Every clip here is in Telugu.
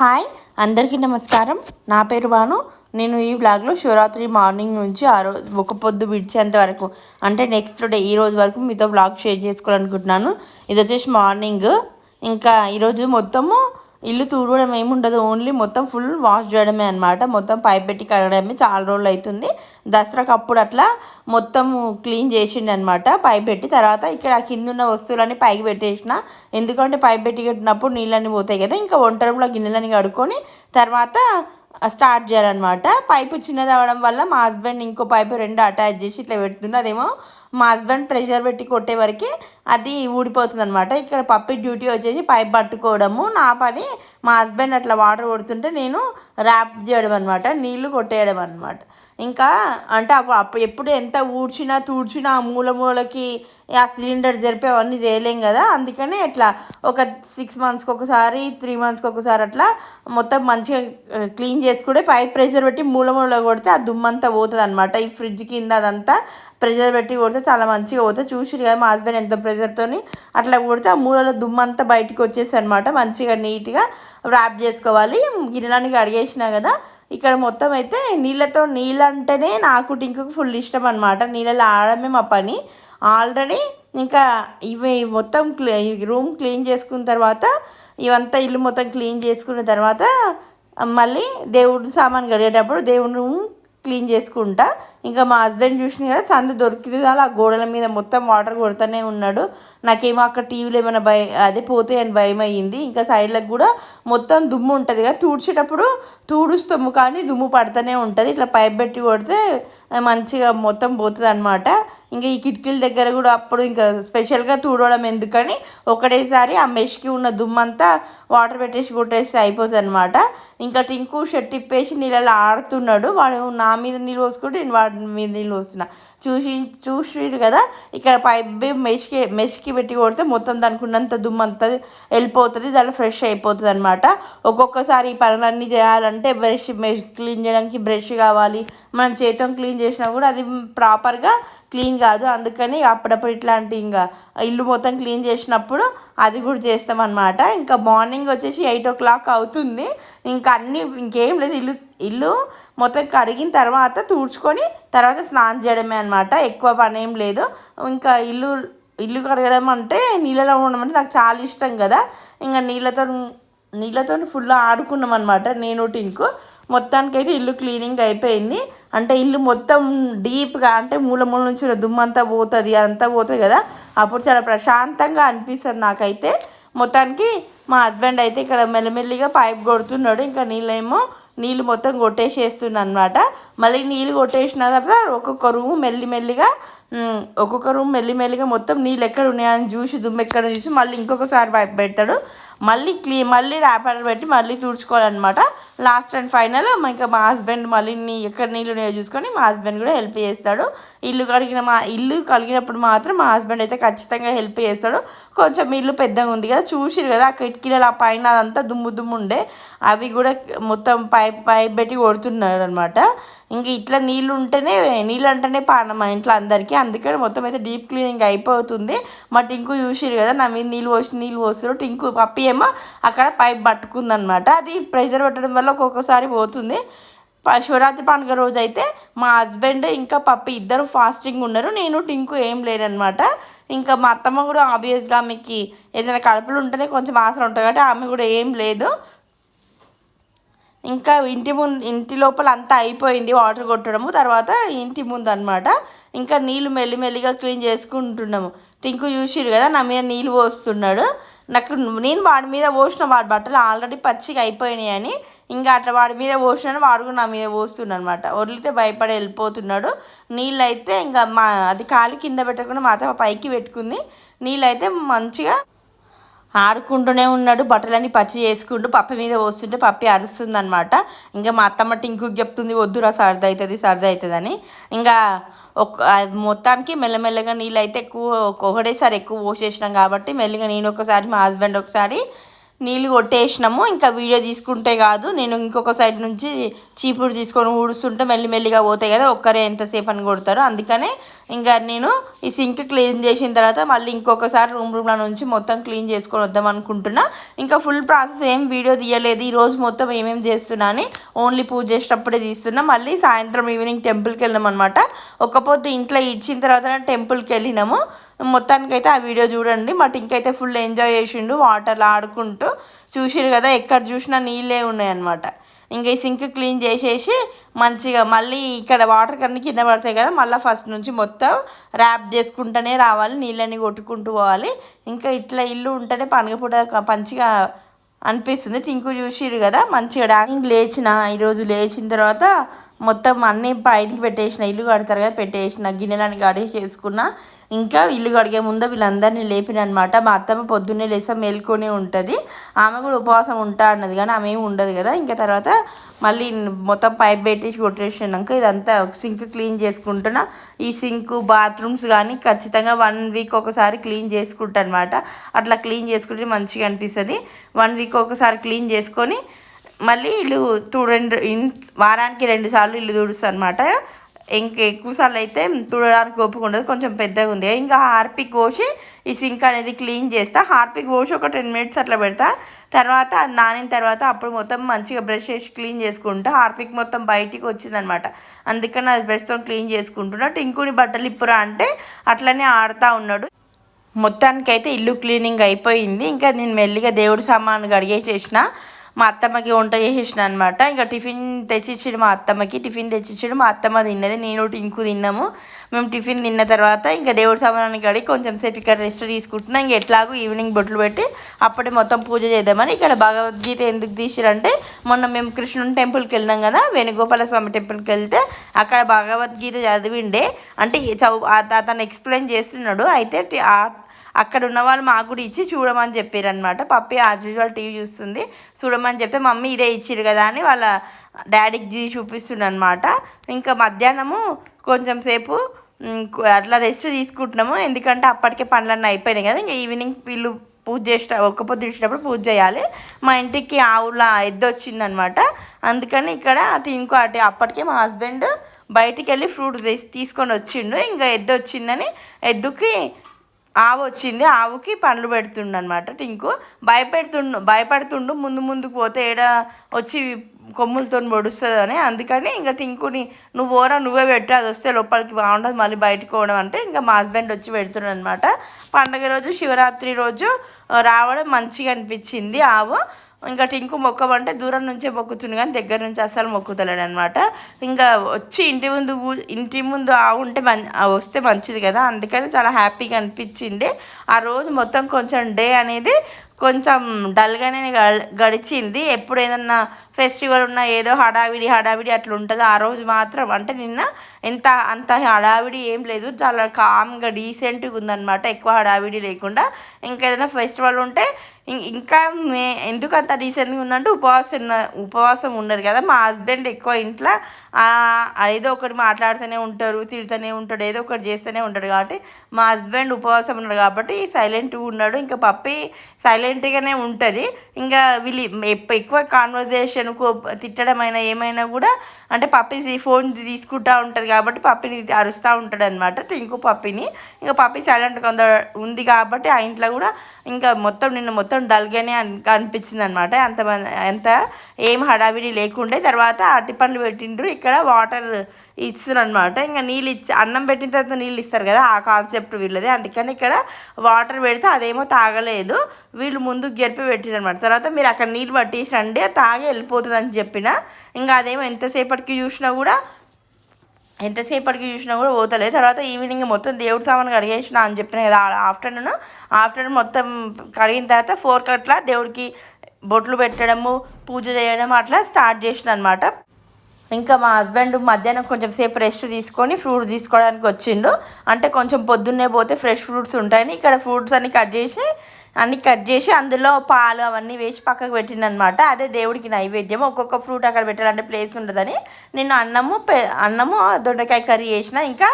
హాయ్ అందరికీ నమస్కారం. నా పేరు వాను నేను ఈ బ్లాగ్లో శివరాత్రి మార్నింగ్ నుంచి ఆ రోజు ఒక పొద్దు విడిచేంత వరకు అంటే నెక్స్ట్ డే ఈ రోజు వరకు మీతో బ్లాగ్ షేర్ చేసుకోవాలనుకుంటున్నాను. ఇది వచ్చేసి మార్నింగ్. ఇంకా ఈరోజు మొత్తము ఇల్లు తుడవడం ఏముండదు ఓన్లీ మొత్తం ఫుల్ వాష్ చేయడమే అనమాట మొత్తం పైప్ పెట్టి కడగడమే చాలా రోజులు అవుతుంది దసరాకు అప్పుడు అట్లా మొత్తం క్లీన్ చేసిండు అనమాట పైప్ పెట్టి తర్వాత ఇక్కడ కింద ఉన్న వస్తువులన్నీ పైకి పెట్టేసిన. ఎందుకంటే పైప్ పెట్టి కట్టినప్పుడు నీళ్ళన్నీ పోతాయి కదా ఇంకా వంట రూమ్లో గిన్నెలని కడుక్కొని తర్వాత స్టార్ట్ చేయాలన్నమాట. పైపు చిన్నది అవ్వడం వల్ల మా హస్బెండ్ ఇంకో పైపు రెండు అటాచ్ చేసి ఇట్లా పెడుతుంది. అదేమో మా హస్బెండ్ ప్రెషర్ పెట్టి కొట్టే వరకు అది ఊడిపోతుంది అనమాట ఇక్కడ పప్పి డ్యూటీ వచ్చేసి పైప్ పట్టుకోవడము. నా పని మా హస్బెండ్ అట్లా వాటర్ కొడుతుంటే నేను ర్యాప్ చేయడం అనమాట నీళ్ళు కొట్టేయడం అనమాట ఇంకా అంటే అప్పుడు అప్పుడు ఎప్పుడు ఎంత ఊడ్చినా తూడ్చినా ఆ మూల మూలకి ఆ సిలిండర్ జరిపి అవన్నీ చేయలేం కదా. అందుకనే ఇట్లా ఒక సిక్స్ మంత్స్కి ఒకసారి త్రీ మంత్స్కి ఒకసారి అట్లా మొత్తం మంచిగా క్లీన్ చేసుకుంటే పైప్ ప్రెషర్ పెట్టి మూల మూల కొడితే ఆ దుమ్మంతా పోతుంది అనమాట ఈ ఫ్రిడ్జ్ కింద అదంతా ప్రెషర్ పెట్టి కొడితే చాలా మంచిగా పోతుంది. చూసిరు కదా మా హస్బెండ్ ఎంత ప్రెషర్తో అట్లా కొడితే ఆ మూలలో దుమ్మంతా బయటికి వచ్చేసి అనమాట మంచిగా నీట్గా ర్యాప్ చేసుకోవాలి. గిన్నెలానికి అడిగేసినా కదా ఇక్కడ మొత్తం అయితే నీళ్ళతో నీళ్ళు అంటేనే నాకు టింకుకు ఫుల్ ఇష్టం అనమాట నీళ్ళలో ఆడమే మా పని. ఆల్రెడీ ఇంకా ఇవి మొత్తం క్లీ రూమ్ క్లీన్ చేసుకున్న తర్వాత ఇవంతా ఇల్లు మొత్తం క్లీన్ చేసుకున్న తర్వాత మళ్ళీ దేవుడు సామాన్ కడిగేటప్పుడు దేవుడు రూమ్ క్లీన్ చేసుకుంటా. ఇంకా మా హస్బెండ్ చూసిన కదా చందు దొరికింది అలా గోడల మీద మొత్తం వాటర్ కొడుతూనే ఉన్నాడు. నాకేమో అక్కడ టీవీలో ఏమైనా భయం అదే పోతే అని భయం అయ్యింది ఇంకా సైడ్లకు కూడా మొత్తం దుమ్ము ఉంటుంది కదా తూడ్చేటప్పుడు తూడుస్తాము కానీ దుమ్ము పడుతూనే ఉంటుంది. ఇట్లా పైప్ పెట్టి కొడితే మంచిగా మొత్తం పోతుంది అనమాట ఇంకా ఈ కిటికీల దగ్గర కూడా అప్పుడు ఇంకా స్పెషల్గా తూడవడం ఎందుకని ఒకటేసారి ఆ మెష్కి ఉన్న దుమ్మంతా వాటర్ పెట్టేసి కొట్టేసి అయిపోతుంది అనమాట ఇంకా టింకు షర్ట్ ఇప్పేసి నీళ్ళలో ఆడుతున్నాడు. వాడు నా మీద నీళ్ళు పోసుకుంటే నేను వాడి మీద నీళ్ళు పోస్తున్నా. చూసి చూసిడు కదా ఇక్కడ పైప్ మెష్కి మెష్కి పెట్టి కొడితే మొత్తం దానికి ఉన్నంత దుమ్మంతా వెళ్ళిపోతుంది దాంట్లో ఫ్రెష్ అయిపోతుంది అనమాట ఒక్కొక్కసారి ఈ పనులన్నీ చేయాలంటే బ్రష్ మెష్ క్లీన్ చేయడానికి బ్రష్ కావాలి. మనం చేతితో క్లీన్ చేసినా కూడా అది ప్రాపర్గా క్లీన్ కాదు అందుకని అప్పుడప్పుడు ఇట్లాంటి ఇంకా ఇల్లు మొత్తం క్లీన్ చేసినప్పుడు అది కూడా చేస్తాం అనమాట ఇంకా మార్నింగ్ వచ్చేసి ఎయిట్ ఓ క్లాక్ అవుతుంది. ఇంకా అన్నీ ఇంకేం లేదు ఇల్లు ఇల్లు మొత్తం కడిగిన తర్వాత తుడుచుకొని తర్వాత స్నానం చేయడమే అనమాట ఎక్కువ పని ఏం లేదు. ఇంకా ఇల్లు ఇల్లు కడగడం అంటే నీళ్ళలో ఉండడం అంటే నాకు చాలా ఇష్టం కదా. ఇంకా నీళ్ళతో నీళ్ళతో ఫుల్ ఆడుకున్నాం అనమాట నేను టింకు. మొత్తానికైతే ఇల్లు క్లీనింగ్ అయిపోయింది. అంటే ఇల్లు మొత్తం డీప్గా అంటే మూల మూల నుంచి దుమ్మంతా పోతుంది అంతా పోతుంది కదా. అప్పుడు చాలా ప్రశాంతంగా అనిపిస్తుంది నాకైతే. మొత్తానికి మా హస్బెండ్ అయితే ఇక్కడ మెల్లమెల్లిగా పైప్ కొడుతున్నాడు. ఇంకా నీళ్ళేమో నీళ్ళు మొత్తం కొట్టేసేస్తుంది అనమాట మళ్ళీ నీళ్ళు కొట్టేసిన తర్వాత ఒక్కొక్క రూమ్ మెల్లి మెల్లిగా ఒక్కొక్క రూమ్ మెల్లి మెల్లిగా మొత్తం నీళ్ళు ఎక్కడ ఉన్నాయని చూసి దుమ్ము ఎక్కడ చూసి మళ్ళీ ఇంకొకసారి పైప్ పెడతాడు. మళ్ళీ క్లీ మళ్ళీ ర్యాపర్ పెట్టి మళ్ళీ తుడుచుకోవాలన్నమాట. లాస్ట్ అండ్ ఫైనల్ ఇంకా మా హస్బెండ్ మళ్ళీ నీ ఎక్కడ నీళ్ళు ఉన్నాయో చూసుకొని మా హస్బెండ్ కూడా హెల్ప్ చేస్తాడు. ఇల్లు కడిగిన మా ఇల్లు కలిగినప్పుడు మాత్రం మా హస్బెండ్ అయితే ఖచ్చితంగా హెల్ప్ చేస్తాడు. కొంచెం ఇల్లు పెద్దగా ఉంది కదా చూసిరు కదా ఆ కిటికీలు ఆ పైన అదంతా దుమ్ము దుమ్ము ఉండే. అవి కూడా మొత్తం పైప్ పైప్ పెట్టి కొడుతున్నాడు అనమాట ఇంక ఇట్లా నీళ్ళు ఉంటేనే నీళ్ళు అంటేనే పాన మా ఇంట్లో అందరికీ? అందుకని మొత్తం అయితే డీప్ క్లీనింగ్ అయిపోతుంది. మా టింకు చూసిరు కదా నా మీద నీళ్ళు పోసి నీళ్ళు పోస్తారు టింకు పప్పి ఏమో అక్కడ పైప్ పట్టుకుందనమాట అది ప్రెషర్ పెట్టడం వల్ల ఒక్కొక్కసారి పోతుంది. శివరాత్రి పండుగ రోజు అయితే మా హస్బెండ్ ఇంకా పప్పి ఇద్దరు ఫాస్టింగ్ ఉన్నారు. నేను టింకు ఏం లేనమాట ఇంకా మా అత్తమ్మ కూడా ఆబ్వియస్గా ఆమెకి ఏదైనా కడుపులు ఉంటేనే కొంచెం ఆసర ఉంటుంది కాబట్టి ఆమె కూడా ఏం లేదు. ఇంకా ఇంటి ముందు ఇంటి లోపల అంతా అయిపోయింది వాటర్ కొట్టడము. తర్వాత ఇంటి ముందు అనమాట ఇంకా నీళ్ళు మెల్లిమెల్లిగా క్లీన్ చేసుకుంటున్నాము. టింకు చూసిరు కదా నా మీద నీళ్ళు పోస్తున్నాడు. నాకు నేను వాడి మీద పోసిన వాడి బట్టలు ఆల్రెడీ పచ్చిగా అయిపోయినాయి అని. ఇంకా అట్లా వాడి మీద పోసినాను వాడు కూడా నా మీద పోస్తున్నాడు అనమాట వదిలితే భయపడి వెళ్ళిపోతున్నాడు. నీళ్ళు అయితే ఇంకా మా అది కాలి కింద పెట్టకుండా మాత పైకి పెట్టుకుంది. నీళ్ళు అయితే మంచిగా ఆడుకుంటూనే ఉన్నాడు బట్టలన్నీ పచ్చి చేసుకుంటూ పప్పి మీద పోస్తుంటే పప్పి అరుస్తుంది అనమాట ఇంకా మా అత్తమ్మ టింకుకి చెప్తుంది వద్దురా సర్ది అవుతుంది సర్ది అవుతుందని ఇంకా ఒక మొత్తానికి మెల్లమెల్లగా నీళ్ళు అయితే ఎక్కువ ఒకటేసారి ఎక్కువ పోసేసినాం కాబట్టి మెల్లిగా నేను ఒకసారి మా హస్బెండ్ ఒకసారి నీళ్ళు కొట్టేసినాము. ఇంకా వీడియో తీసుకుంటే కాదు నేను ఇంకొక సైడ్ నుంచి చీపురు తీసుకొని ఊడుస్తుంటే మెల్లిమెల్లిగా పోతాయి కదా ఒక్కరే ఎంతసేపు అని కొడతారు. అందుకనే ఇంకా నేను ఈ సింక్ క్లీన్ చేసిన తర్వాత మళ్ళీ ఇంకొకసారి రూమ్ రూమ్లో నుంచి మొత్తం క్లీన్ చేసుకొని వద్దాం అనుకుంటున్నా. ఇంకా ఫుల్ ప్రాసెస్ ఏం వీడియో తీయలేదు. ఈరోజు మొత్తం ఏమేమి చేస్తున్నా అని ఓన్లీ పూజ చేసేటప్పుడే తీస్తున్నా. మళ్ళీ సాయంత్రం ఈవినింగ్ టెంపుల్కి వెళ్ళాం అనమాట ఒక్క ఇంట్లో ఇచ్చిన తర్వాత టెంపుల్కి వెళ్ళినాము. మొత్తానికైతే ఆ వీడియో చూడండి. మా టింక్ అయితే ఫుల్ ఎంజాయ్ చేసిండు వాటర్లో ఆడుకుంటూ. చూసిరు కదా ఎక్కడ చూసినా నీళ్ళే ఉన్నాయి అనమాట ఇంకా ఈ సింక్ క్లీన్ చేసేసి మంచిగా మళ్ళీ ఇక్కడ వాటర్ కన్నీ కింద పడతాయి కదా మళ్ళీ ఫస్ట్ నుంచి మొత్తం ర్యాప్ చేసుకుంటూనే రావాలి నీళ్ళని కొట్టుకుంటూ పోవాలి. ఇంకా ఇట్లా ఇల్లు ఉంటేనే పండుగ పూట మంచిగా అనిపిస్తుంది. టింకు చూసిరు కదా మంచిగా డాకింగ్ లేచిన ఈరోజు లేచిన తర్వాత మొత్తం అన్నీ బయటికి పెట్టేసిన ఇల్లు కడతారు కదా పెట్టేసిన గిన్నెలని కడిగి చేసుకున్న ఇంకా ఇల్లు కడిగే ముందు వీళ్ళందరినీ లేపిన అనమాట మా అత్తమ్మ పొద్దున్నే లేసా మేల్కొని ఉంటుంది. ఆమె కూడా ఉపవాసం ఉంటా అన్నది కానీ ఆమె ఏమి ఉండదు కదా. ఇంకా తర్వాత మళ్ళీ మొత్తం పైప్ పెట్టేసి కొట్టేసినాక ఇదంతా సింక్ క్లీన్ చేసుకుంటున్నా. ఈ సింక్ బాత్రూమ్స్ కానీ ఖచ్చితంగా వన్ వీక్ ఒకసారి క్లీన్ చేసుకుంటా అనమాట అట్లా క్లీన్ చేసుకుంటే మంచిగా అనిపిస్తుంది. వన్ వీక్ ఒకసారి క్లీన్ చేసుకొని మళ్ళీ ఇల్లు తుడండి వారానికి రెండు సార్లు ఇల్లు తుడుస్తాను అనమాట ఇంకా ఎక్కువ సార్లు అయితే తుడడానికి ఓపిక ఉండదు కొంచెం పెద్దగా ఉంది. ఇంకా హార్పిక్ పోసి ఈ సింక్ అనేది క్లీన్ చేస్తా. హార్పిక్ పోసి ఒక టెన్ మినిట్స్ అట్లా పెడతా. తర్వాత అది నానిన తర్వాత అప్పుడు మొత్తం మంచిగా బ్రష్ చేసి క్లీన్ చేసుకుంటా. హార్పిక్ మొత్తం బయటికి వచ్చిందనమాట అందుకని అది బ్రష్తో క్లీన్ చేసుకుంటున్నా. టింకుని బట్టలు ఇప్పురా అంటే అట్లనే ఆడుతూ ఉన్నాడు. మొత్తానికైతే ఇల్లు క్లీనింగ్ అయిపోయింది. ఇంకా నేను మెల్లిగా దేవుడి సామాను కడిగేసేసిన. మా అత్తమ్మకి వంట చేసేసిన అనమాట ఇంకా టిఫిన్ తెచ్చిచ్చాడు మా అత్తమ్మకి. టిఫిన్ తెచ్చిచ్చాడు మా అత్తమ్మ తిన్నది. నేను ఇంకు తిన్నాము. మేము టిఫిన్ తిన్న తర్వాత ఇంకా దేవుడి సామానాన్ని కడిగి కొంచెం సేపు ఇక్కడ రెస్ట్ తీసుకుంటున్నాం. ఇంక ఎట్లాగో ఈవినింగ్ బొట్లు పెట్టి అప్పుడే మొత్తం పూజ చేద్దామని ఇక్కడ భగవద్గీత ఎందుకు తీసిరంటే మొన్న మేము కృష్ణుని టెంపుల్కి వెళ్ళినాం కదా వేణుగోపాల స్వామి టెంపుల్కి వెళ్తే అక్కడ భగవద్గీత చదివిండే. అంటే చదువు అతను ఎక్స్ప్లెయిన్ చేస్తున్నాడు. అయితే అక్కడ ఉన్న వాళ్ళు మాకు కూడా ఇచ్చి చూడమని చెప్పారు అనమాట పప్పి యాజ్ యూజువల్ టీవీ చూస్తుంది. చూడమని చెప్తే మమ్మీ ఇదే ఇచ్చిరు కదా అని వాళ్ళ డాడీకి చూపిస్తుండ అనమాట ఇంకా మధ్యాహ్నము కొంచెం సేపు అట్లా రెస్ట్ తీసుకుంటున్నాము. ఎందుకంటే అప్పటికే పనులన్నీ అయిపోయినాయి కదా. ఇంకా ఈవినింగ్ వీళ్ళు పూజ చేసిన ఒక్క పొద్దు ఇచ్చినప్పుడు పూజ చేయాలి. మా ఇంటికి ఆవుల ఎద్దు వచ్చిందనమాట అందుకని ఇక్కడ అటు ఇంకో అటు అప్పటికే మా హస్బెండ్ బయటికి వెళ్ళి ఫ్రూట్స్ తీసుకొని వచ్చిండు. ఇంకా ఎద్దు వచ్చిందని ఎద్దుకి ఆవు వచ్చింది ఆవుకి పండ్లు పెడుతుండు అనమాట టింకు భయపెడుతుండు భయపడుతుండు ముందు ముందుకు పోతే ఏడ వచ్చి కొమ్ములతో పొడుస్తుందని. అందుకని ఇంకా టింకుని నువ్వు ఓరా నువ్వే పెట్టు అది వస్తే లోపలికి బాగుండదు మళ్ళీ బయటకు పోవడం అంటే ఇంకా మా హస్బెండ్ వచ్చి పెడుతున్నాడు అనమాట పండగ రోజు శివరాత్రి రోజు రావడం మంచిగా అనిపించింది ఆవు. ఇంకా టింకు మొక్కమంటే దూరం నుంచే మొక్కుతుంది కానీ దగ్గర నుంచి అస్సలు మొక్కుతలేడు అనమాట ఇంకా వచ్చి ఇంటి ముందు ఇంటి ముందు ఆవుంటే మం వస్తే మంచిది కదా. అందుకని చాలా హ్యాపీగా అనిపించింది. ఆ రోజు మొత్తం కొంచెం డే అనేది కొంచెం డల్గానే గడిచింది. ఎప్పుడు ఏదన్నా ఫెస్టివల్ ఉన్నా ఏదో హడావిడి హడావిడి అట్లా ఉంటుంది. ఆ రోజు మాత్రం అంటే నిన్న ఎంత అంత హడావిడి ఏం లేదు. చాలా కామ్గా డీసెంట్గా ఉందన్నమాట. ఎక్కువ హడావిడి లేకుండా. ఇంకా ఏదైనా ఫెస్టివల్ ఉంటే ఇంకా మే ఎందుకు అంత డీసెంట్గా ఉందంటే ఉపవాసం ఉపవాసం ఉండరు కదా. మా హస్బెండ్ ఎక్కువ ఇంట్లో ఏదో ఒకటి మాట్లాడుతూనే ఉంటారు తిడుతూనే ఉంటాడు ఏదో ఒకటి చేస్తూనే ఉంటాడు. కాబట్టి మా హస్బెండ్ ఉపవాసం ఉన్నాడు కాబట్టి సైలెంట్గా ఉన్నాడు. ఇంకా పప్పి సైలెంట్గానే ఉంటుంది. ఇంకా వీళ్ళు ఎక్కువ కాన్వర్జేషన్ తిట్టడం అయినా ఏమైనా కూడా అంటే పప్పి ఫోన్ తీసుకుంటా ఉంటుంది కాబట్టి పప్పిని అరుస్తూ ఉంటాడు అనమాట ఇంకో పప్పిని. ఇంకా పప్పి సైలెంట్గా ఉంది కాబట్టి ఆ ఇంట్లో కూడా ఇంకా మొత్తం నిన్న మొత్తం డల్గానే అనిపించింది అనమాట అంత ఎంత ఏం హడావిడి లేకుండే తర్వాత అట్టి పండ్లు పెట్టిండ్రు. ఇక్కడ వాటర్ ఇస్తున్నారు అనమాట ఇంకా నీళ్ళు ఇచ్చి అన్నం పెట్టిన తర్వాత నీళ్ళు ఇస్తారు కదా ఆ కాన్సెప్ట్ వీళ్ళది. అందుకని ఇక్కడ వాటర్ పెడితే అదేమో తాగలేదు. వీళ్ళు ముందు గెలిపి పెట్టిరనమాట తర్వాత మీరు అక్కడ నీళ్ళు పట్టేసి రండి తాగి వెళ్ళిపోతుంది అని చెప్పిన. ఇంకా అదేమో ఎంతసేపటికి చూసినా కూడా ఎంతసేపటికి చూసినా కూడా పోతలేదు. తర్వాత ఈవినింగ్ మొత్తం దేవుడి సామాన్ కడిగేసిన అని చెప్పిన కదా ఆఫ్టర్నూన్. ఆఫ్టర్నూన్ మొత్తం కడిగిన తర్వాత ఫోర్ కట్లా దేవుడికి బొట్లు పెట్టడము పూజ చేయడం అట్లా స్టార్ట్ చేసిన అనమాట ఇంకా మా హస్బెండ్ మధ్యాహ్నం కొంచెం సేపు రెస్ట్ తీసుకొని ఫ్రూట్స్ తీసుకోవడానికి వచ్చిండు. అంటే కొంచెం పొద్దున్నే పోతే ఫ్రెష్ ఫ్రూట్స్ ఉంటాయని ఇక్కడ ఫ్రూట్స్ అన్ని కట్ చేసి అన్ని కట్ చేసి అందులో పాలు అవన్నీ వేసి పక్కకు పెట్టిండనమాట. అదే దేవుడికి నైవేద్యం. ఒక్కొక్క ఫ్రూట్ అక్కడ పెట్టాలంటే ప్లేస్ ఉండదని. నేను అన్నము పె అన్నము దొండకాయ కర్రీ చేసిన ఇంకా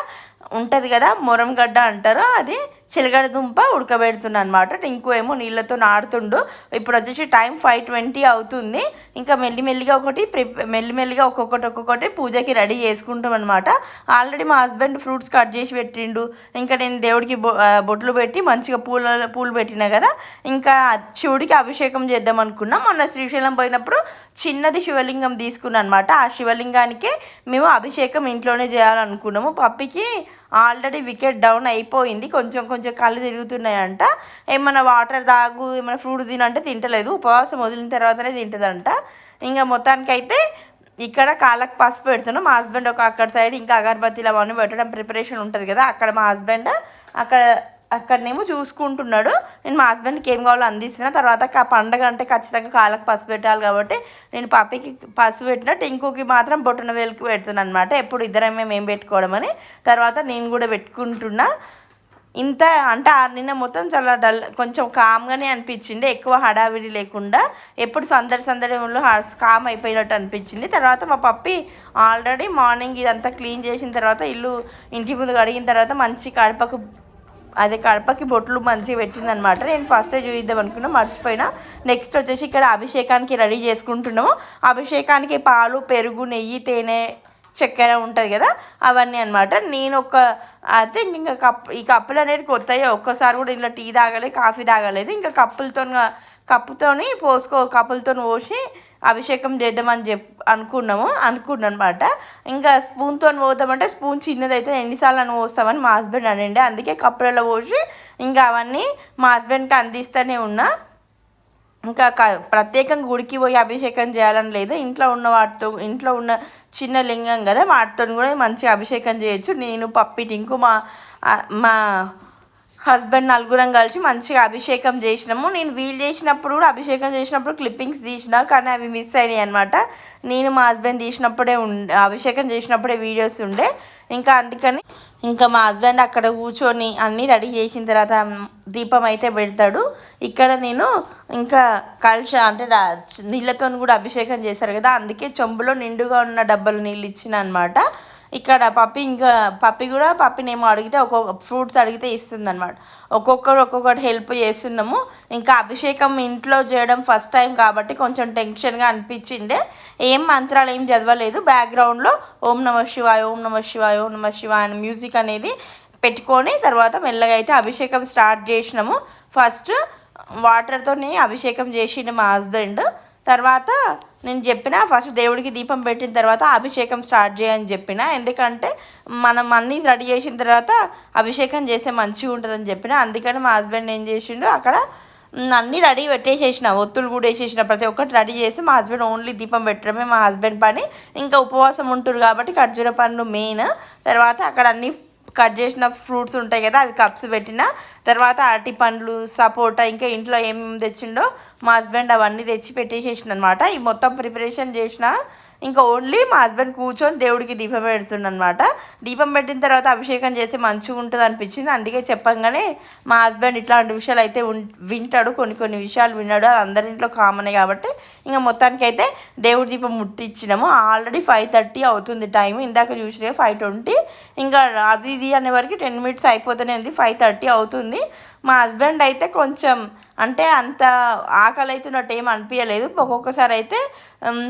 ఉంటుంది కదా మొరంగడ్డ అంటారు అది చిలగడ దుంప ఉడకబెడుతున్నా అనమాట టింకు ఏమో నీళ్ళతో నాడుతుండు ఇప్పుడు వచ్చేసి టైం ఫైవ్ ట్వంటీ అవుతుంది. ఇంకా మెల్లిమెల్లిగా ఒకటి మెల్లిమెల్లిగా ఒక్కొక్కటి ఒక్కొక్కటి పూజకి రెడీ చేసుకుంటాం అనమాట ఆల్రెడీ మా హస్బెండ్ ఫ్రూట్స్ కట్ చేసి పెట్టిండు. ఇంకా నేను దేవుడికి బొ బొట్లు పెట్టి మంచిగా పూల పూలు పెట్టినా కదా. ఇంకా శివుడికి అభిషేకం చేద్దాం అనుకున్నాం. మొన్న శ్రీశైలం పోయినప్పుడు చిన్నది శివలింగం తీసుకున్నాను అనమాట ఆ శివలింగానికే మేము అభిషేకం ఇంట్లోనే చేయాలనుకున్నాము. పప్పికి ఆల్రెడీ వికెట్ డౌన్ అయిపోయింది. కొంచెం కొంచెం కళ్ళు తిరుగుతున్నాయంట. ఏమైనా వాటర్ తాగు ఏమైనా ఫ్రూట్ తినంటే తింటలేదు. ఉపవాసం వదిలిన తర్వాతనే తింటుందంట. ఇంకా మొత్తానికైతే ఇక్కడ కాళ్ళకు పసుపు పెడుతున్నాం. మా హస్బెండ్ ఒక అక్కడ సైడ్ ఇంకా అగరబత్తీలు అవన్నీ పెట్టడం ప్రిపరేషన్ ఉంటుంది కదా. అక్కడ మా హస్బెండ్ అక్కడ అక్కడనేమో చూసుకుంటున్నాడు. నేను మా హస్బెండ్కి ఏం కావాలో అందిస్తున్నా. తర్వాత ఆ పండగ అంటే ఖచ్చితంగా కాళ్ళకు పసుపు పెట్టాలి కాబట్టి నేను పప్పికి పసుపు పెట్టినట్టు ఇంకోకి మాత్రం బొట్టన వేలుకి పెడుతున్నాను అనమాట ఎప్పుడు ఇద్దరమే మేము పెట్టుకోవడం అని. తర్వాత నేను కూడా పెట్టుకుంటున్నా. ఇంత అంటే ఆ నిన్న మొత్తం చాలా డల్ కొంచెం కామ్గానే అనిపించింది. ఎక్కువ హడావిడి లేకుండా ఎప్పుడు సందడి సందడి కామ్ అయిపోయినట్టు అనిపించింది. తర్వాత మా పప్పి ఆల్రెడీ మార్నింగ్ ఇదంతా క్లీన్ చేసిన తర్వాత ఇల్లు ఇంటి ముందు కడిగిన తర్వాత మంచి కడపకు అదే కడపకి బొట్లు మంచిగా పెట్టిందనమాట నేను ఫస్టే చూద్దాం అనుకున్నా మర్చిపోయినా. నెక్స్ట్ వచ్చేసి ఇక్కడ అభిషేకానికి రెడీ చేసుకుంటున్నాము. అభిషేకానికి పాలు పెరుగు నెయ్యి తేనె చక్కెర ఉంటుంది కదా అవన్నీ అనమాట నేను ఒక అయితే ఇంకా కప్ ఈ కప్పులు అనేది కొత్తవి ఒక్కసారి కూడా ఇంట్లో టీ తాగలేదు కాఫీ తాగలేదు. ఇంకా కప్పులతో కప్పుతోని పోసుకో కప్పులతో పోసి అభిషేకం చేద్దామని చెప్ అనుకున్నాము అనుకున్నాను అనమాట ఇంకా స్పూన్తో పోతామంటే స్పూన్ చిన్నదైతే ఎన్నిసార్లు అని పోస్తామని మా హస్బెండ్ అనండి. అందుకే కప్పులలో పోసి ఇంకా అవన్నీ మా హస్బెండ్కి అందిస్తూనే ఉన్నా. ఇంకా క- ప్రత్యేకంగా గుడికి పోయి అభిషేకం చేయాలని లేదు. ఇంట్లో ఉన్న వాటితో ఇంట్లో ఉన్న చిన్న లింగం కదా వాటితో కూడా మంచిగా అభిషేకం చేయొచ్చు. నేను పప్పి టింకు మా మా హస్బెండ్ నలుగురం కలిసి మంచిగా అభిషేకం చేసినాము. నేను వీలు చేసినప్పుడు కూడా అభిషేకం చేసినప్పుడు క్లిప్పింగ్స్ తీసిన కానీ అవి మిస్ అయినాయి అనమాట నేను మా హస్బెండ్ తీసినప్పుడే ఉండే అభిషేకం చేసినప్పుడే వీడియోస్ ఉండే. ఇంకా అందుకని ఇంకా మా హస్బెండ్ అక్కడ కూర్చొని అన్నీ రెడీ చేసిన తర్వాత దీపం అయితే పెడతాడు. ఇక్కడ నేను ఇంకా కలుష అంటే నీళ్ళతో కూడా అభిషేకం చేశారు కదా అందుకే చెంబులో నిండుగా ఉన్న డబ్బలు నీళ్ళు ఇచ్చిన అనమాట ఇక్కడ పప్పి ఇంకా పప్పి కూడా పప్పిని ఏమో అడిగితే ఒక్కొక్క ఫ్రూట్స్ అడిగితే ఇస్తుంది అనమాట ఒక్కొక్కరు ఒక్కొక్కటి హెల్ప్ చేస్తున్నాము. ఇంకా అభిషేకం ఇంట్లో చేయడం ఫస్ట్ టైం కాబట్టి కొంచెం టెన్షన్గా అనిపించిండే ఏం మంత్రాలు ఏం చదవలేదు. బ్యాక్గ్రౌండ్లో ఓం నమ శివాయ ఓం నమ శివాయ ఓం నమ శివాయ అని మ్యూజిక్ అనేది పెట్టుకొని తర్వాత మెల్లగా అయితే అభిషేకం స్టార్ట్ చేసినాము. ఫస్ట్ వాటర్తోనే అభిషేకం చేసిండు మా హస్బెండ్. తర్వాత నేను చెప్పిన ఫస్ట్ దేవుడికి దీపం పెట్టిన తర్వాత అభిషేకం స్టార్ట్ చేయని చెప్పిన. ఎందుకంటే మనం అన్నీ రెడీ చేసిన తర్వాత అభిషేకం చేస్తే మంచిగా ఉంటుందని చెప్పిన. అందుకని మా హస్బెండ్ ఏం చేసిండు అక్కడ అన్నీ రెడీ పెట్టేసేసిన ఒత్తులు కూడా వేసేసిన. ప్రతి ఒక్కటి రెడీ చేసి మా హస్బెండ్ ఓన్లీ దీపం పెట్టడమే మా హస్బెండ్ పని. ఇంకా ఉపవాసం ఉంటారు కాబట్టి ఖర్జూర పండ్లు మెయిన్ తర్వాత అక్కడ అన్నీ కట్ చేసిన ఫ్రూట్స్ ఉంటాయి కదా అవి కప్స్ పెట్టిన. తర్వాత అరటి పండ్లు సపోటా ఇంకా ఇంట్లో ఏమేమి తెచ్చిండో మా హస్బెండ్ అవన్నీ తెచ్చి పెట్టేసేసిన అనమాట ఈ మొత్తం ప్రిపరేషన్ చేసిన ఇంకా ఓన్లీ మా హస్బెండ్ కూర్చొని దేవుడికి దీపం పెడుతుండ అనమాట దీపం పెట్టిన తర్వాత అభిషేకం చేస్తే మంచిగా ఉంటుంది అనిపించింది అందుకే చెప్పంగానే మా హస్బెండ్ ఇట్లాంటి విషయాలు అయితే వింటాడు. కొన్ని కొన్ని విషయాలు విన్నాడు. అది అందరింట్లో కామనే కాబట్టి ఇంకా మొత్తానికి అయితే దేవుడి దీపం ముట్టించినాము ఆల్రెడీ ఫైవ్ థర్టీ అవుతుంది టైం ఇందాక చూసినా ఫైవ్ ట్వంటీ. ఇంకా అది ఇది అనే వరకు టెన్ మినిట్స్ అయిపోతూనే ఉంది. ఫైవ్ థర్టీ అవుతుంది. మా హస్బెండ్ అయితే కొంచెం అంటే అంత ఆకలి అవుతున్నట్టు ఏం అనిపించలేదు ఒక్కొక్కసారి అయితే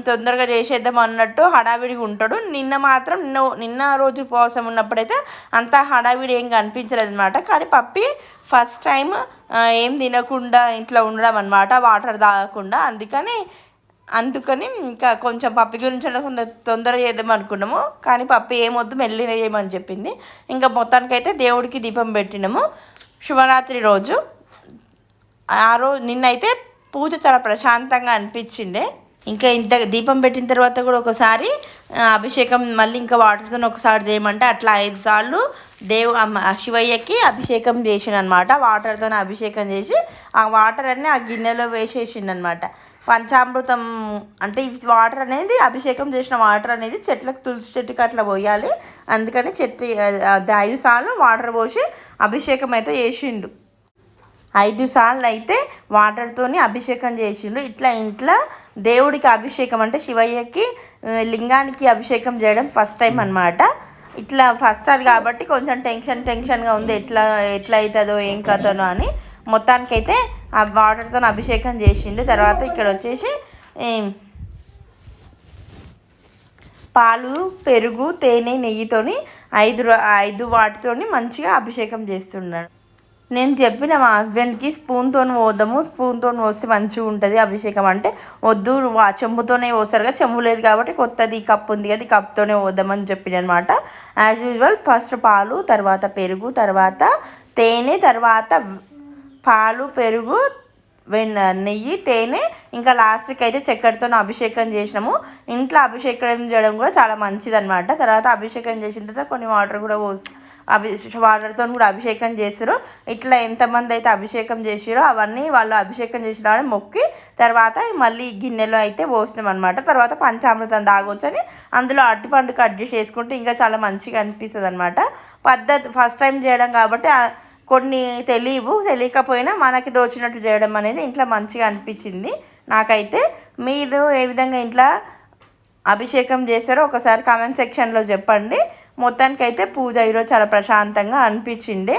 తొందరగా చేసేద్దాం అన్నట్టు హడావిడిగా ఉంటాడు. నిన్న మాత్రం నిన్న నిన్న రోజు ఉపవాసం ఉన్నప్పుడైతే అంత హడావిడి ఏం కనిపించలేదు అనమాట కానీ పప్పి ఫస్ట్ టైం ఏం తినకుండా ఇంట్లో ఉండడం అనమాట వాటర్ తాగకుండా. అందుకని అందుకని ఇంకా కొంచెం పప్పి గురించి కొంచెం తొందరగా చేద్దాం అనుకున్నాము. కానీ పప్పి ఏమొద్దు మెల్లిన చేయమని చెప్పింది. ఇంకా మొత్తానికైతే దేవుడికి దీపం పెట్టినాము. శివరాత్రి రోజు. ఆ రోజు నిన్నైతే పూజ చాలా ప్రశాంతంగా అనిపించిండే. ఇంకా ఇంత దీపం పెట్టిన తర్వాత కూడా ఒకసారి అభిషేకం మళ్ళీ ఇంకా వాటర్తో ఒకసారి చేయమంటే అట్లా ఐదు సార్లు దేవు శివయ్యకి అభిషేకం చేసిన అనమాట వాటర్తో అభిషేకం చేసి ఆ వాటర్ అన్నీ ఆ గిన్నెలో వేసేసిండనమాట. పంచామృతం అంటే ఈ వాటర్ అనేది అభిషేకం చేసిన వాటర్ అనేది చెట్లకు తులసి చెట్టుకి అట్లా పోయాలి. అందుకని చెట్టు ఐదు సార్లు వాటర్ పోసి అభిషేకం అయితే చేసిండు. ఐదు సార్లు అయితే వాటర్తోని అభిషేకం చేసిండు. ఇట్లా ఇంట్లో దేవుడికి అభిషేకం అంటే శివయ్యకి లింగానికి అభిషేకం చేయడం ఫస్ట్ టైం అనమాట ఇట్లా ఫస్ట్ సార్ కాబట్టి కొంచెం టెన్షన్ టెన్షన్గా ఉంది. ఎట్లా ఎట్లా అవుతుందో ఏం కథనో అని. మొత్తానికైతే ఆ వాటర్తో అభిషేకం చేసిండు. తర్వాత ఇక్కడ వచ్చేసి పాలు పెరుగు తేనె నెయ్యితోని ఐదు ఐదు వాటితోని మంచిగా అభిషేకం చేస్తున్నాడు నేను చెప్పిన మా హస్బెండ్కి స్పూన్తో పోద్దాము స్పూన్తో పోస్తే మంచిగా ఉంటుంది అభిషేకం అంటే. వద్దు చెంబుతోనే పోసారుగా చెంబు లేదు కాబట్టి కొత్తది కప్పు ఉంది కదా కప్తోనే పోద్దామని చెప్పిన అనమాట యాజ్ యూజువల్ ఫస్ట్ పాలు తర్వాత పెరుగు తర్వాత తేనె తర్వాత పాలు పెరుగు నెయ్యి తేనె ఇంకా లాస్ట్కి అయితే చక్కెరతో అభిషేకం చేసినాము. ఇంట్లో అభిషేకం చేయడం కూడా చాలా మంచిది అనమాట తర్వాత అభిషేకం చేసిన తర్వాత కొన్ని వాటర్ కూడా పోసి అభి వాటర్తో కూడా అభిషేకం చేస్తారు. ఇట్లా ఎంతమంది అయితే అభిషేకం చేసారో అవన్నీ వాళ్ళు అభిషేకం చేసిన మొక్కి తర్వాత మళ్ళీ గిన్నెలో అయితే పోసినాం అనమాట తర్వాత పంచామృతం తాగొచ్చని అందులో అరటిపండు కట్ చేసి ఇంకా చాలా మంచిగా అనిపిస్తుంది అనమాట పద్ధతి ఫస్ట్ టైం చేయడం కాబట్టి కొన్ని తెలియవు తెలియకపోయినా మనకి దోచినట్టు చేయడం అనేది ఇంట్లో మంచిగా అనిపించింది. నాకైతే మీరు ఏ విధంగా ఇంట్లో అభిషేకం చేశారో ఒకసారి కామెంట్ సెక్షన్లో చెప్పండి. మొత్తానికైతే పూజ ఈరోజు చాలా ప్రశాంతంగా అనిపించింది.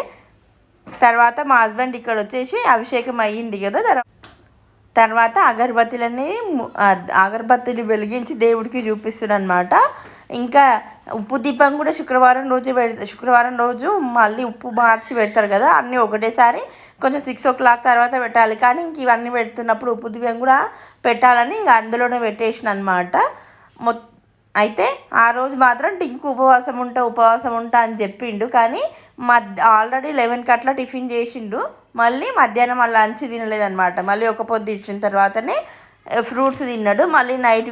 తర్వాత మా హస్బెండ్ ఇక్కడ వచ్చేసి అభిషేకం అయ్యింది కదా. తర్వాత తర్వాత అగరబత్తులని అగరబత్తులు వెలిగించి దేవుడికి చూపిస్తున్నాడు అనమాట ఇంకా ఉప్పు దీపం కూడా శుక్రవారం రోజు పెడతారు శుక్రవారం రోజు మళ్ళీ ఉప్పు మార్చి పెడతారు కదా అన్నీ ఒకటేసారి కొంచెం సిక్స్ ఓ క్లాక్ తర్వాత పెట్టాలి. కానీ ఇంక ఇవన్నీ పెడుతున్నప్పుడు ఉప్పు దీపం కూడా పెట్టాలని ఇంక అందులోనే పెట్టేసిన అనమాట మొ అయితే ఆ రోజు మాత్రం టింకు ఉపవాసం ఉంటా ఉపవాసం ఉంటా అని చెప్పిండు. కానీ మధ్య ఆల్రెడీ లెవెన్కి అట్లా టిఫిన్ చేసిండు. మళ్ళీ మధ్యాహ్నం అలా లంచ్ తినలేదన్నమాట మళ్ళీ ఒక పొద్దు ఇచ్చిన తర్వాతనే ఫ్రూట్స్ తిన్నాడు. మళ్ళీ నైట్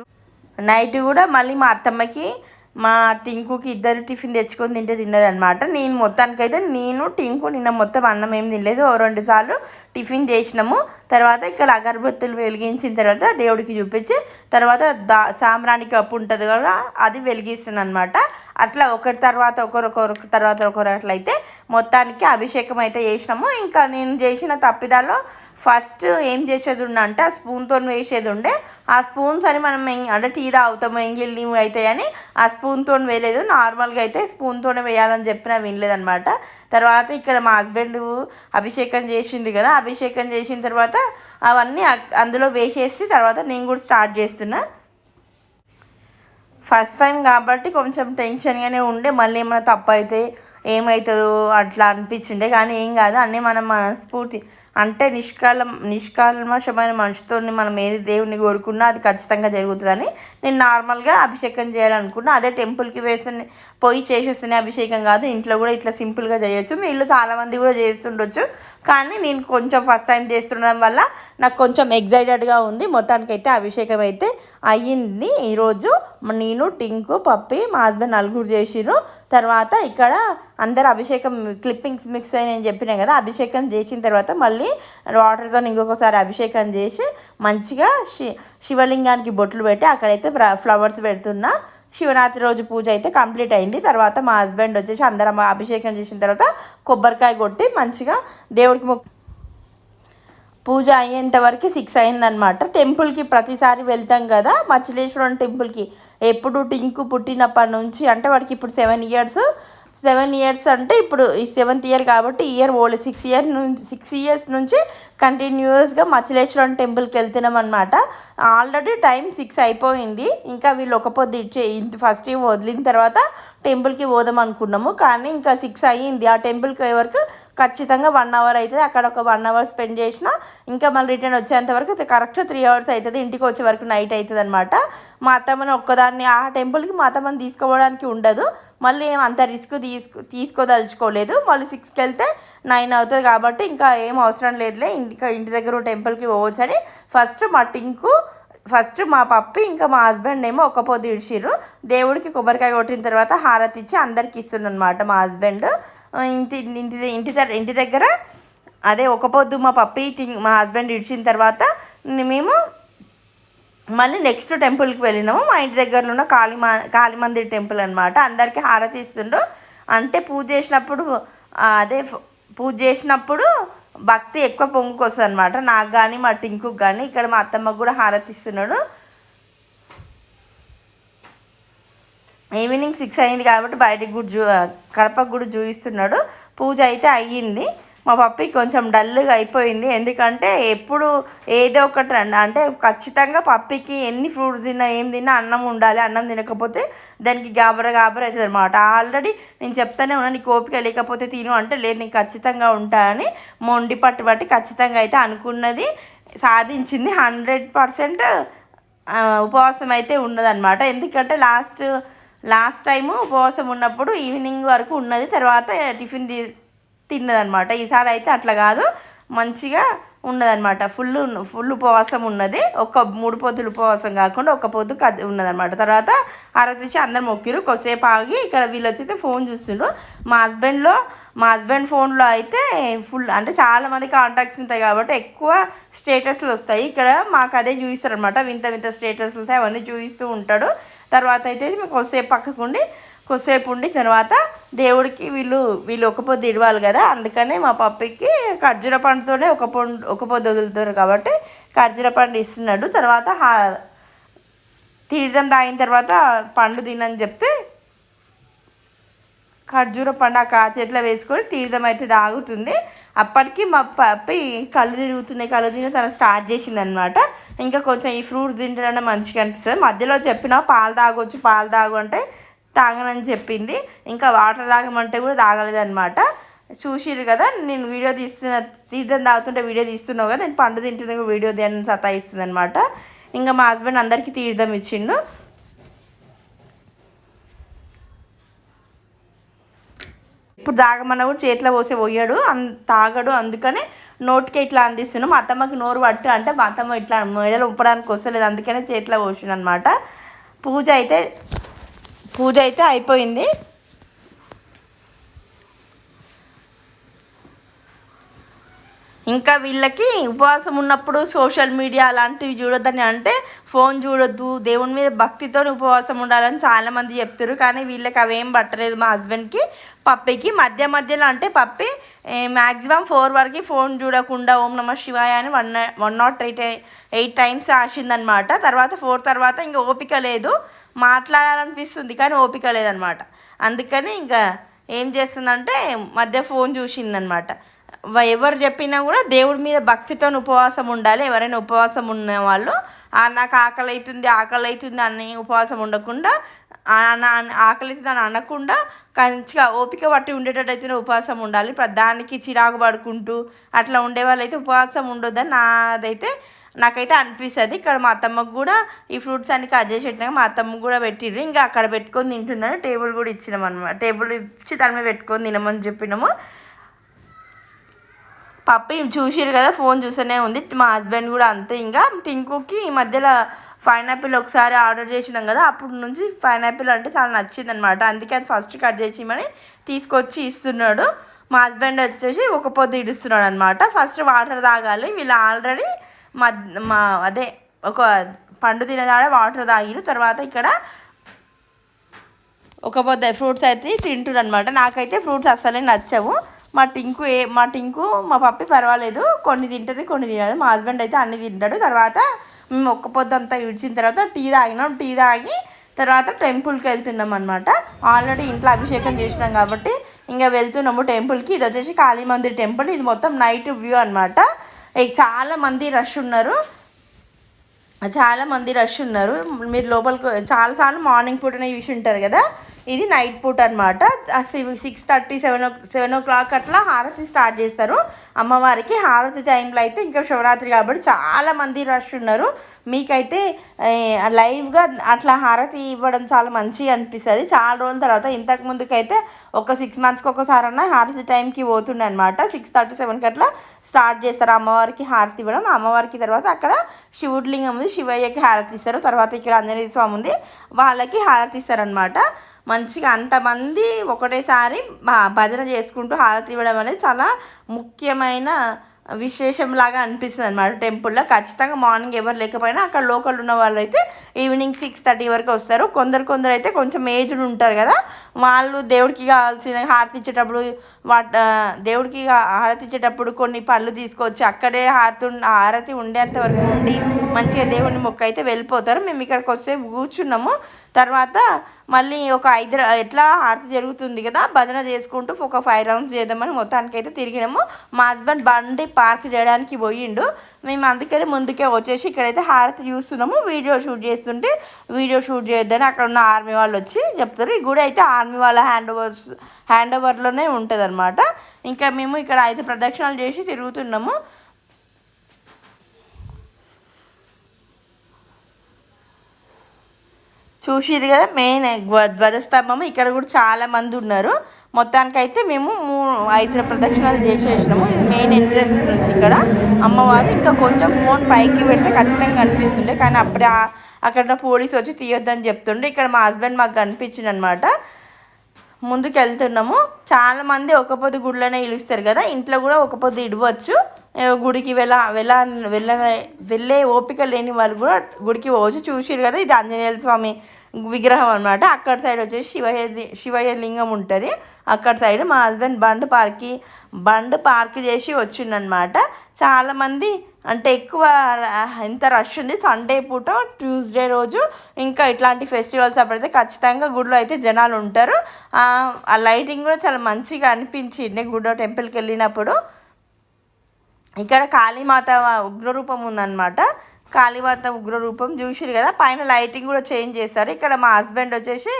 నైట్ కూడా మళ్ళీ మా అత్తమ్మకి మా టింకుకి ఇద్దరు టిఫిన్ తెచ్చుకొని తింటే తిన్నారనమాట నేను మొత్తానికైతే నేను టింకు నిన్న మొత్తం అన్నం ఏం తినలేదు. ఓ రెండు సార్లు టిఫిన్ చేసినాము. తర్వాత ఇక్కడ అగరబత్తులు వెలిగించిన తర్వాత దేవుడికి చూపించి తర్వాత దా సాంబ్రాణి కప్పు ఉంటుంది కదా అది వెలిగిస్తాను అనమాట అట్లా ఒకరి తర్వాత ఒకరొకరు తర్వాత ఒకరు అట్లయితే మొత్తానికి అభిషేకం అయితే చేసినాము. ఇంకా నేను చేసిన తప్పిదాలో ఫస్ట్ ఏం చేసేది ఉండే అంటే ఆ స్పూన్తో వేసేది ఉండే. ఆ స్పూన్స్ అని మనం అంటే టీ తాగుతాము ఎంగిల్ అవుతాయని ఆ స్పూన్తో వేయలేదు. నార్మల్గా అయితే స్పూన్తోనే వేయాలని చెప్పిన వినలేదనమాట తర్వాత ఇక్కడ మా హస్బెండ్ అభిషేకం చేసింది కదా అభిషేకం చేసిన తర్వాత అవన్నీ అందులో వేసేసి తర్వాత నేను కూడా స్టార్ట్ చేస్తున్నా. ఫస్ట్ టైం కాబట్టి కొంచెం టెన్షన్గానే ఉండే. మళ్ళీ ఏమైనా తప్పు అయితే ఏమవుతుందో అట్లా అనిపించిండే. కానీ ఏం కాదు అన్నీ మనం మనస్ఫూర్తి. అంటే నిష్కాలం నిష్కాలమశమైన మనిషితో మనం ఏది దేవుని కోరుకున్నా అది ఖచ్చితంగా జరుగుతుందని నేను నార్మల్గా అభిషేకం చేయాలనుకున్నా. అదే టెంపుల్కి వేస్తున్న పోయి చేసేస్తున్న అభిషేకం కాదు ఇంట్లో కూడా ఇట్లా సింపుల్గా చేయొచ్చు. మీరు చాలామంది కూడా చేస్తుండొచ్చు. కానీ నేను కొంచెం ఫస్ట్ టైం చేస్తుండడం వల్ల నాకు కొంచెం ఎగ్జైటెడ్గా ఉంది. మొత్తానికైతే అభిషేకం అయితే అయ్యింది. ఈరోజు నేను టింకు పప్పి మా హస్బెండ్ నలుగురు చేసిరు తర్వాత ఇక్కడ అందరు అభిషేకం క్లిప్పింగ్స్ మిక్స్ అని నేను చెప్పినా కదా అభిషేకం చేసిన తర్వాత మళ్ళీ వాటర్తో ఇంకొకసారి అభిషేకం చేసి మంచిగా శి శివలింగానికి బొట్లు పెట్టి అక్కడైతే ఫ్లవర్స్ పెడుతున్నా. శివరాత్రి రోజు పూజ అయితే కంప్లీట్ అయింది. తర్వాత మా హస్బెండ్ వచ్చేసి అందరం అభిషేకం చేసిన తర్వాత కొబ్బరికాయ కొట్టి మంచిగా దేవుడికి మొక్క పూజ అయ్యేంత వరకు సిక్స్ అయిందనమాట టెంపుల్కి ప్రతిసారి వెళ్తాం కదా మచిలేశ్వరం టెంపుల్కి ఎప్పుడు టింకు పుట్టినప్పటి నుంచి అంటే వాడికి ఇప్పుడు సెవెన్ ఇయర్స్ సెవెన్ ఇయర్స్ అంటే ఇప్పుడు ఈ సెవెంత్ ఇయర్ కాబట్టి ఇయర్ ఓల్డ్ సిక్స్ ఇయర్ నుంచి సిక్స్ ఇయర్స్ నుంచి కంటిన్యూస్గా మచిలేశ్వరం టెంపుల్కి వెళ్తున్నాం అనమాట ఆల్రెడీ టైం సిక్స్ అయిపోయింది. ఇంకా వీళ్ళు ఒక పొద్దు ఇచ్చే ఫస్ట్ వదిలిన తర్వాత టెంపుల్కి పోదాం అనుకున్నాము. కానీ ఇంకా సిక్స్ అయ్యింది. ఆ టెంపుల్కి వరకు ఖచ్చితంగా వన్ అవర్ అవుతుంది అక్కడ ఒక వన్ అవర్ స్పెండ్ చేసిన ఇంకా మళ్ళీ రిటర్న్ వచ్చేంత వరకు కరెక్ట్ త్రీ అవర్స్ అవుతుంది ఇంటికి వచ్చే వరకు నైట్ అవుతుంది అనమాట మా అత్తమ్మని ఒక్కదాన్ని ఆ టెంపుల్కి మా అత్తమ్మని తీసుకోవడానికి ఉండదు. మళ్ళీ ఏం అంత రిస్క్ తీసుకో తీసుకోదలుచుకోలేదు. మళ్ళీ సిక్స్కి వెళ్తే నైన్ అవుతుంది కాబట్టి ఇంకా ఏం అవసరం లేదులే ఇంకా ఇంటి దగ్గర టెంపుల్కి పోవచ్చని ఫస్ట్ మా టింకు ఫస్ట్ మా పప్పి ఇంకా మా హస్బెండ్ ఏమో ఒక పొద్దు ఇడిచిర్రు. దేవుడికి కొబ్బరికాయ కొట్టిన తర్వాత హారతి ఇచ్చి అందరికి ఇస్తుండనమాట మా హస్బెండ్. ఇంటి ఇంటి ఇంటి ఇంటి దగ్గర అదే ఒక పొద్దు మా పప్పి మా హస్బెండ్ ఇడిచిన తర్వాత మేము మళ్ళీ నెక్స్ట్ టెంపుల్కి వెళ్ళినాము. మా ఇంటి దగ్గరలో ఉన్న కాళీ మా కాళీ మందిర్ టెంపుల్ అనమాట అందరికీ హారతి ఇస్తుండు అంటే పూజ చేసినప్పుడు అదే పూజ చేసినప్పుడు భక్తి ఎక్కువ పొంగుకొస్తుంది అనమాట నాకు కానీ మా టింకుకి కానీ ఇక్కడ మా అత్తమ్మకు కూడా హారతి ఇస్తున్నాడు. ఈవినింగ్ సిక్స్ అయింది కాబట్టి బయటికి కూడా చూ కడపకు కూడా చూపిస్తున్నాడు పూజ అయితే అయ్యింది. మా పప్పి కొంచెం డల్గా అయిపోయింది. ఎందుకంటే ఎప్పుడు ఏదో ఒకటి రండి అంటే ఖచ్చితంగా పప్పికి ఎన్ని ఫ్రూట్స్ తిన్నా ఏం తిన్నా అన్నం ఉండాలి అన్నం తినకపోతే దానికి గాబర గాబర అవుతుంది అనమాట ఆల్రెడీ నేను చెప్తానే ఉన్నా నీకు ఓపిక లేకపోతే తిను అంటే లేదు నీకు ఖచ్చితంగా ఉంటా అని మొండి పట్టు బట్టి ఖచ్చితంగా అయితే అనుకున్నది సాధించింది హండ్రెడ్ పర్సెంట్ ఉపవాసం అయితే ఉన్నదన్నమాట ఎందుకంటే లాస్ట్ లాస్ట్ టైము ఉపవాసం ఉన్నప్పుడు ఈవినింగ్ వరకు ఉన్నది తర్వాత టిఫిన్ తిన్నదనమాట ఈసారి అయితే అట్లా కాదు. మంచిగా ఉన్నదనమాట ఫుల్ ఫుల్ ఉపవాసం ఉన్నది. ఒక మూడు పొద్దులు ఉపవాసం కాకుండా ఒక పొద్దు కద్ ఉన్నదనమాట తర్వాత ఆరతిచ్చి అందరు మొక్కిరు కొద్దిసేపు ఆగి ఇక్కడ వీళ్ళు వచ్చి ఫోన్ చూస్తుండ్రు. మా హస్బెండ్లో మా హస్బెండ్ ఫోన్లో అయితే ఫుల్ అంటే చాలామంది కాంటాక్ట్స్ ఉంటాయి కాబట్టి ఎక్కువ స్టేటస్లు వస్తాయి. ఇక్కడ మాకు అదే చూపిస్తారు అనమాట వింత వింత స్టేటస్లు వస్తాయి. అవన్నీ చూపిస్తూ ఉంటాడు. తర్వాత అయితే మేము కొద్దిసేపు పక్కకుండి కొద్దిసేపు ఉండి తర్వాత దేవుడికి వీళ్ళు వీళ్ళు ఒక పొద్దు ఇడవాలి కదా అందుకనే మా పప్పికి ఖర్జూర పండుతోనే ఒక పండు ఒక పొద్దు వదులుతారు కాబట్టి ఖర్జూర పండు ఇస్తున్నాడు. తర్వాత తీర్థం తాగిన తర్వాత పండు తినని చెప్తే ఖర్జూర పండు ఆ కా చేతిలో వేసుకొని తీర్థం అయితే తాగుతుంది అప్పటికి మా పప్పి కళ్ళు తిరుగుతున్నాయి కళ్ళు తిరిగి తను స్టార్ట్ చేసింది అనమాట ఇంకా కొంచెం ఈ ఫ్రూట్స్ తింటేనే మంచిగా అనిపిస్తుంది. మధ్యలో చెప్పిన పాలు తాగొచ్చు పాలు తాగు అంటే తాగనని చెప్పింది. ఇంకా వాటర్ తాగమంటే కూడా తాగలేదన్నమాట. చూసిరు కదా నేను వీడియో తీస్తున్న తీర్థం తాగుతుంటే వీడియో తీస్తున్నావు కదా నేను పండు తింటున్నా వీడియో దేని సతాయిస్తుంది అనమాట ఇంకా మా హస్బెండ్ అందరికీ తీర్థం ఇచ్చిండు. ఇప్పుడు తాగమన్నా కూడా చేతిలో పోసే పోయాడు అన్ తాగడు. అందుకనే నోటికి ఇట్లా అందిస్తున్నాం మా అత్తమ్మకి నోరు పట్టు అంటే మా అత్తమ్మ ఇట్లా మెడలు ఉప్పడానికి వస్తలేదు. అందుకనే చేతిలో పోసిన అనమాట పూజ అయితే పూజ అయితే అయిపోయింది. ఇంకా వీళ్ళకి ఉపవాసం ఉన్నప్పుడు సోషల్ మీడియా అలాంటివి చూడొద్దని అంటే ఫోన్ చూడొద్దు దేవుని మీద భక్తితో ఉపవాసం ఉండాలని చాలామంది చెప్తారు కానీ వీళ్ళకి అవేం పట్టలేదు మా హస్బెండ్కి పప్పికి మధ్య మధ్యలో అంటే పప్పి మ్యాక్సిమం ఫోర్ వరకు ఫోన్ చూడకుండా ఓం నమ శివాయ అని one one nought eight eight times రాసిందనమాట. తర్వాత ఫోర్ తర్వాత ఇంకా ఓపిక లేదు. మాట్లాడాలనిపిస్తుంది కానీ ఓపిక లేదనమాట. అందుకని ఇంకా ఏం చేస్తుందంటే మధ్య ఫోన్ చూసిందనమాట. ఎవరు చెప్పినా కూడా దేవుడి మీద భక్తితో ఉపవాసం ఉండాలి. ఎవరైనా ఉపవాసం ఉన్న వాళ్ళు నాకు ఆకలి అవుతుంది ఆకలి అవుతుంది అని ఉపవాసం ఉండకుండా నా ఆకలి అవుతుంది అని అనకుండా మంచిగా ఓపిక పట్టి ఉండేటట్టయితేనే ఉపవాసం ఉండాలి. ప్రధానికి చిరాకు పడుకుంటూ అట్లా ఉండే వాళ్ళైతే ఉపవాసం ఉండొద్దని నాదైతే నాకైతే అనిపిస్తుంది. ఇక్కడ మా అత్తమ్మకు కూడా ఈ ఫ్రూట్స్ అన్ని కట్ చేసి పెట్టినాక మా అత్తమ్మకు కూడా పెట్టిర్రు. ఇంకా అక్కడ పెట్టుకొని తింటున్నాను టేబుల్ కూడా ఇచ్చినాం అనమాట టేబుల్ ఇచ్చి దాని మీద పెట్టుకొని తినమని చెప్పినాము. పప్పి చూసిరు కదా ఫోన్ చూస్తూనే ఉంది. మా హస్బెండ్ కూడా అంతే. ఇంకా టింకుకి ఈ మధ్యలో పైనాపిల్ ఒకసారి ఆర్డర్ చేసినాం కదా అప్పటి నుంచి పైనాపిల్ అంటే చాలా నచ్చింది అనమాట అందుకే అది ఫస్ట్ కట్ చేసి చేసిమని తీసుకొచ్చి ఇస్తున్నాడు. మా హస్బెండ్ వచ్చేసి ఒక పొద్దు ఇడుస్తున్నాడు అనమాట ఫస్ట్ వాటర్ తాగాలి. వీళ్ళు ఆల్రెడీ మద్ మా అదే ఒక పండు తినదాడే వాటర్ తాగిరు. తర్వాత ఇక్కడ ఒక పొద్దు ఫ్రూట్స్ అయితే తింటున్నారు అనమాట నాకైతే ఫ్రూట్స్ అస్సలే నచ్చవు. మా టింకు ఏ మా టింకు మా పప్పి పర్వాలేదు. కొన్ని తింటుంది కొన్ని తినదు. మా హస్బెండ్ అయితే అన్ని తింటాడు. తర్వాత మేము ఒక్క పొద్దు అంతా ఇడిచిన తర్వాత టీ తాగినాం. టీ తాగి తర్వాత టెంపుల్కి వెళ్తున్నాం అనమాట ఆల్రెడీ ఇంట్లో అభిషేకం చేసినాం కాబట్టి ఇంకా వెళ్తున్నాము టెంపుల్కి. ఇది వచ్చేసి కాళీ మందిర్ టెంపుల్. ఇది మొత్తం నైట్ వ్యూ అనమాట చాలా మంది రష్ ఉన్నారు. చాలా మంది రష్ ఉన్నారు. మీరు లోపలికి చాలాసార్లు మార్నింగ్ పూటనే చూసి ఉంటారు కదా. ఇది నైట్ పూట అనమాట six thirty seven o seven o'clock అట్లా హారతి స్టార్ట్ చేస్తారు. అమ్మవారికి హారతి టైంలో అయితే ఇంకా శివరాత్రి కాబట్టి చాలా మంది రష్ ఉన్నారు. మీకైతే లైవ్గా అట్లా హారతి ఇవ్వడం చాలా మంచిగా అనిపిస్తుంది. చాలా రోజుల తర్వాత ఇంతకు ముందుకైతే ఒక సిక్స్ మంత్స్కి ఒకసారి అన్న హారతి టైంకి పోతుండే అనమాట సిక్స్ థర్టీ సెవెన్కి అట్లా స్టార్ట్ చేస్తారు. అమ్మవారికి హారతి ఇవ్వడం. అమ్మవారికి తర్వాత అక్కడ శివుడి లింగం ఉంది. శివయ్యకి హారతి ఇస్తారు. తర్వాత ఇక్కడ ఆంజనేయ స్వామి ఉంది. వాళ్ళకి హారతి ఇస్తారనమాట మంచిగా అంతమంది ఒకటేసారి భజన చేసుకుంటూ హారతి ఇవ్వడం అనేది చాలా ముఖ్యమైన విశేషం లాగా అనిపిస్తుంది అనమాట టెంపుల్లో ఖచ్చితంగా మార్నింగ్ ఎవరు లేకపోయినా అక్కడ లోకల్ ఉన్న వాళ్ళు అయితే ఈవినింగ్ సిక్స్ థర్టీ వరకు వస్తారు. కొందరు కొందరు అయితే కొంచెం ఏజ్డ్ ఉంటారు కదా వాళ్ళు దేవుడికి కావాల్సిన హారతి ఇచ్చేటప్పుడు వాట దేవుడికి హారతి ఇచ్చేటప్పుడు కొన్ని పళ్ళు తీసుకొచ్చి అక్కడే హారతి హారతి ఉండేంత వరకు ఉండి మంచిగా దేవుడిని మొక్క అయితే వెళ్ళిపోతారు. మేము ఇక్కడికి వస్తే కూర్చున్నాము. తర్వాత మళ్ళీ ఒక ఐదు ఎట్లా హారతి జరుగుతుంది కదా భజన చేసుకుంటూ ఒక ఫైవ్ రౌండ్స్ చేద్దామని మొత్తానికి అయితే తిరిగినాము. మా హస్బెండ్ బండి పార్క్ చేయడానికి పోయిండు. మేము అందుకని ముందుకే వచ్చేసి ఇక్కడైతే హారతి చూస్తున్నాము. వీడియో షూట్ చేస్తుంటే వీడియో షూట్ చేయొద్దని అక్కడ ఉన్న ఆర్మీ వాళ్ళు వచ్చి చెప్తారు. ఈ గుడి అయితే ఆర్మీ వాళ్ళ హ్యాండ్ ఓవర్స్ హ్యాండ్ ఓవర్లోనే ఉంటుంది ఇంకా మేము ఇక్కడ ఐదు ప్రదక్షిణాలు చేసి తిరుగుతున్నాము. చూసిరు కదా మెయిన్ ధ్వజస్తంభం ఇక్కడ కూడా చాలా మంది ఉన్నారు. అయితే మేము మూ ఐదు ప్రదక్షిణాలు చేసేసినాము. ఇది మెయిన్ ఎంట్రన్స్ నుంచి ఇక్కడ. అమ్మవారు ఇంకా కొంచెం ఫోన్ పైకి పెడితే ఖచ్చితంగా కనిపిస్తుండే. కానీ అప్పుడే అక్కడ పోలీస్ వచ్చి తీయొద్దని చెప్తుండే. ఇక్కడ మా హస్బెండ్ మాకు కనిపించింది అనమాట ముందుకు వెళ్తున్నాము చాలామంది ఒక పొద్దు గుడిలోనే ఇలుస్తారు కదా. ఇంట్లో కూడా ఒక పొద్దు ఇడవచ్చు. గుడికి వెళ్ళ వెళ్ళ వెళ్ళ వెళ్ళే ఓపిక లేని వాళ్ళు కూడా గుడికి పోవచ్చు. చూసిరు కదా ఇది ఆంజనేయ స్వామి విగ్రహం అనమాట అక్కడ సైడ్ వచ్చేసి శివయ్య శివయ్య లింగం ఉంటుంది. అక్కడ సైడ్ మా హస్బెండ్ బండ్ పార్కి బండ్ పార్క్ చేసి వచ్చిండనమాట చాలామంది అంటే ఎక్కువ ఎంత రష్ ఉంది. సండే పూట ట్యూస్డే రోజు ఇంకా ఇట్లాంటి ఫెస్టివల్స్ అప్పుడైతే ఖచ్చితంగా గుడిలో అయితే జనాలు ఉంటారు. ఆ లైటింగ్ కూడా చాలా మంచిగా అనిపించింది గుడిలో టెంపుల్కి వెళ్ళినప్పుడు. ఇక్కడ కాళీమాత ఉగ్రరూపం ఉందన్నమాట. కాళీమాత ఉగ్రరూపం చూసిరు కదా పైన లైటింగ్ కూడా చేంజ్ చేశారు. ఇక్కడ మా హస్బెండ్ వచ్చేసి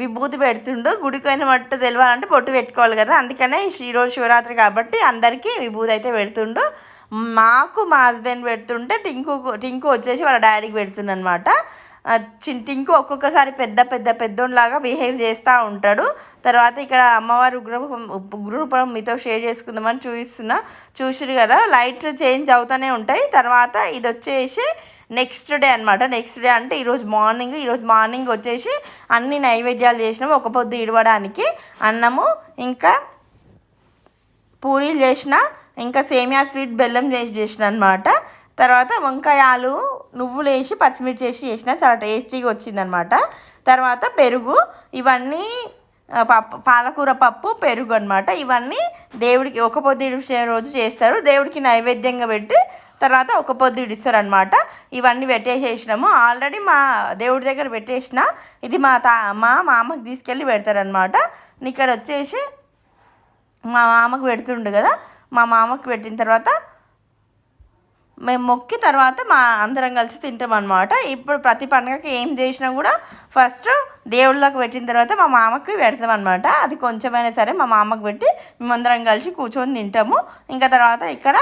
విభూతి పెడుతుండు గుడికైన మట్టు తెలియాలంటే బొట్టు పెట్టుకోవాలి కదా అందుకనే ఈరోజు శివరాత్రి కాబట్టి అందరికీ విభూతి అయితే పెడుతుండు. మాకు మా హస్బెండ్ పెడుతుంటే టింకు టింకు వచ్చేసి వాళ్ళ డాడీకి పెడుతుందనమాట టింకు ఒక్కొక్కసారి పెద్ద పెద్ద పెద్దోళ్ళలాగా బిహేవ్ చేస్తూ ఉంటాడు. తర్వాత ఇక్కడ అమ్మవారి ఉగ్రూపం ఉగ్రూపం మీతో షేర్ చేసుకుందామని చూపిస్తున్నా. చూసిరు కదా లైట్ చేంజ్ అవుతూనే ఉంటాయి. తర్వాత ఇది వచ్చేసి నెక్స్ట్ డే అనమాట నెక్స్ట్ డే అంటే ఈరోజు మార్నింగ్ ఈరోజు మార్నింగ్ వచ్చేసి అన్ని నైవేద్యాలు చేసినాము. ఒక పొద్దు ఇడవడానికి అన్నము. ఇంకా పూరీలు చేసిన ఇంకా సేమియా స్వీట్ బెల్లం చేసి చేసిన అనమాట తర్వాత వంకాయలు నువ్వులు వేసి పచ్చిమిర్చి వేసి చేసిన చాలా టేస్టీగా వచ్చిందనమాట. తర్వాత పెరుగు ఇవన్నీ పప్పు పాలకూర పప్పు పెరుగు అనమాట ఇవన్నీ దేవుడికి ఒక పొద్దు ఇడిచే రోజు చేస్తారు. దేవుడికి నైవేద్యంగా పెట్టి తర్వాత ఒక పొద్దు ఇడిస్తారనమాట. ఇవన్నీ పెట్టేసేసినాము. ఆల్రెడీ మా దేవుడి దగ్గర పెట్టేసిన ఇది మా తా మా మామకి తీసుకెళ్ళి పెడతారనమాట. ఇక్కడ వచ్చేసి మా మామకు పెడుతుండు కదా మా మామకు పెట్టిన తర్వాత మేము మొక్కి తర్వాత మా అందరం కలిసి తింటాం అనమాట ఇప్పుడు ప్రతి పండుగకి ఏం చేసినా కూడా ఫస్ట్ దేవుళ్ళకి పెట్టిన తర్వాత మా మామకి పెడతాం అనమాట అది కొంచెమైనా సరే మా మామకు పెట్టి మేమందరం కలిసి కూర్చొని తింటాము. ఇంకా తర్వాత ఇక్కడ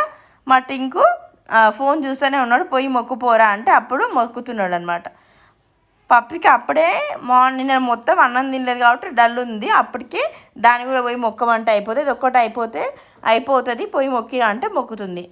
మా టింకు ఫోన్ చూస్తూనే ఉన్నాడు పోయి మొక్కుపోరా అంటే అప్పుడు మొక్కుతున్నాడు అనమాట పప్పికి అప్పుడే మార్నింగ్ మొత్తం అన్నం తినలేదు కాబట్టి డల్ ఉంది. అప్పటికి దాన్ని కూడా పోయి మొక్కమంటే అయిపోతుంది ఒక్కటి అయిపోతే అయిపోతుంది పోయి మొక్కిరా అంటే మొక్కుతుంది.